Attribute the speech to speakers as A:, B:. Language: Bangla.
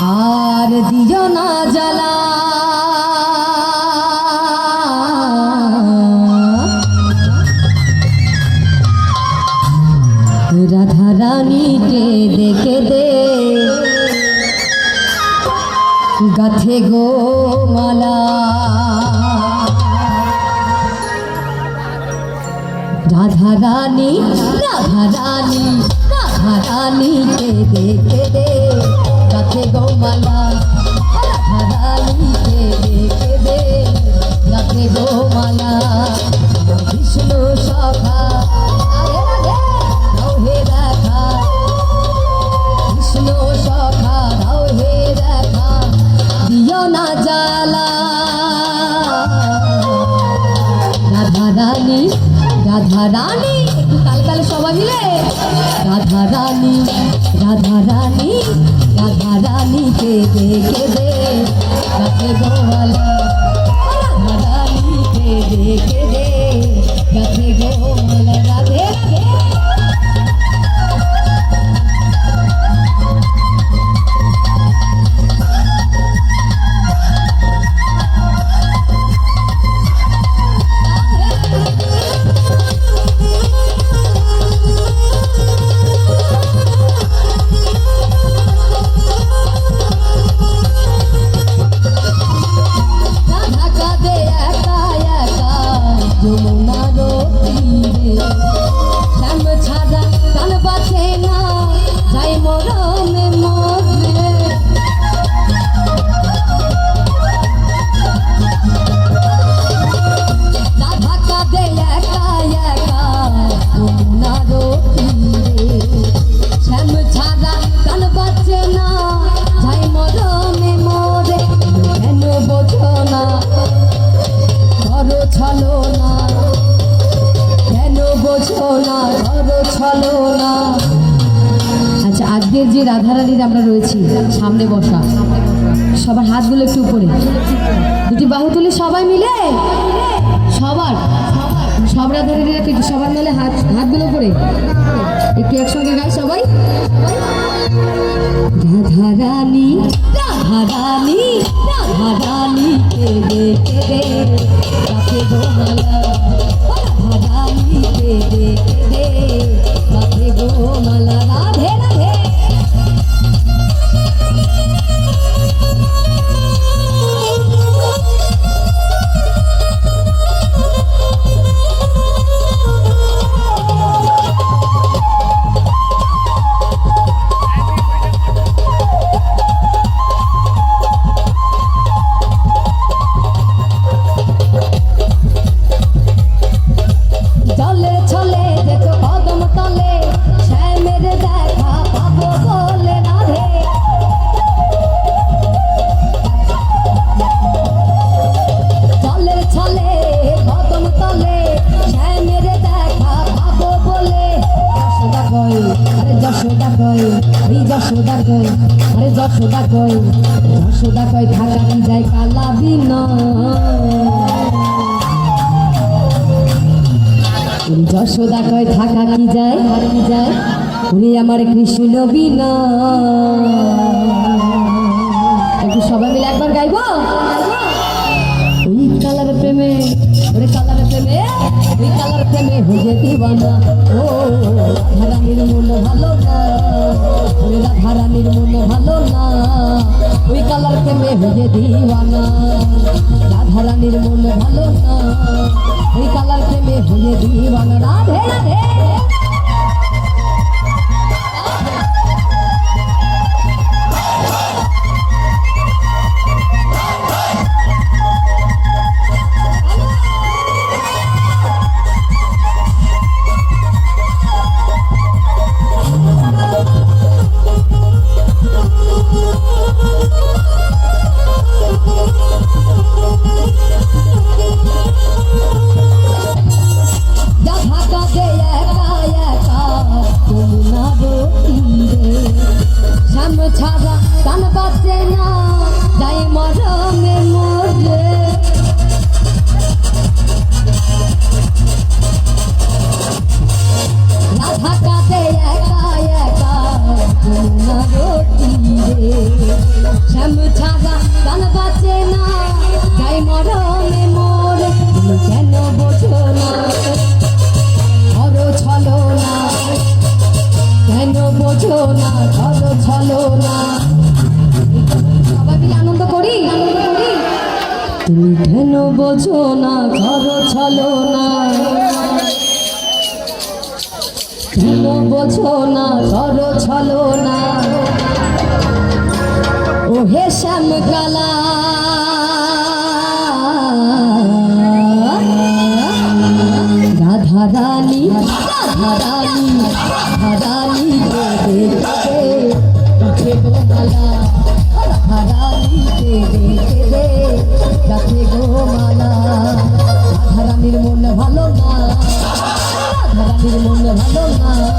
A: আর দিও না জ্বালা। রাধা দেখে দে। গাথে গো মালা। রাধা রানী রাধা রানী, রাধা দেখে রাধা রানী কাল কাল সবাই মিলে। রাধা রানী রাধা রানী, রাধা রানীকে দেখে দে। রাখে গোয়ালা কেন না, ধরো ছলো না। আচ্ছা আজকের যে রাধারানীর আমরা রয়েছি, সামনে বসা, সবার হাতগুলো একটু উপরে। দুটি বাহু তুলে সবাই মিলে? সবার? সব রাধারানীর একটু সবার মিলে হাত, হাতগুলো উপরে? একটু একসঙ্গে গাই সবাই। রাধা রানী রাধা রানী রাধা রানী কে দেখে দে তাকে গোমালা যশোদা কয় থাকা কি যায়? কি যায় ওরে আমার কৃষ্ণ বিনা। একটু সবাই মিলে একবার গাইবো? ওই কালার প্রেমে ওরে কালার প্রেমে ওই কালার প্রেমে হয়ে দিবানা ও রাধারানীর মন ভালো না। ওরে রাধারানীর মন ভালো না। ওই কালার প্রেমে হয়ে দিবানা রাধারানীর মন ভালো না ওই কালার প্রেমে হয়ে দিবানা রাধে রাধে। তুমি কেন বোঝো না ধরো ছলো না কেন বোঝো না ধরো ছলো না ও হে শ্যাম কালা রাধা রানী রাধা রাধা রানীর মন ভালো না কালার সঙ্গে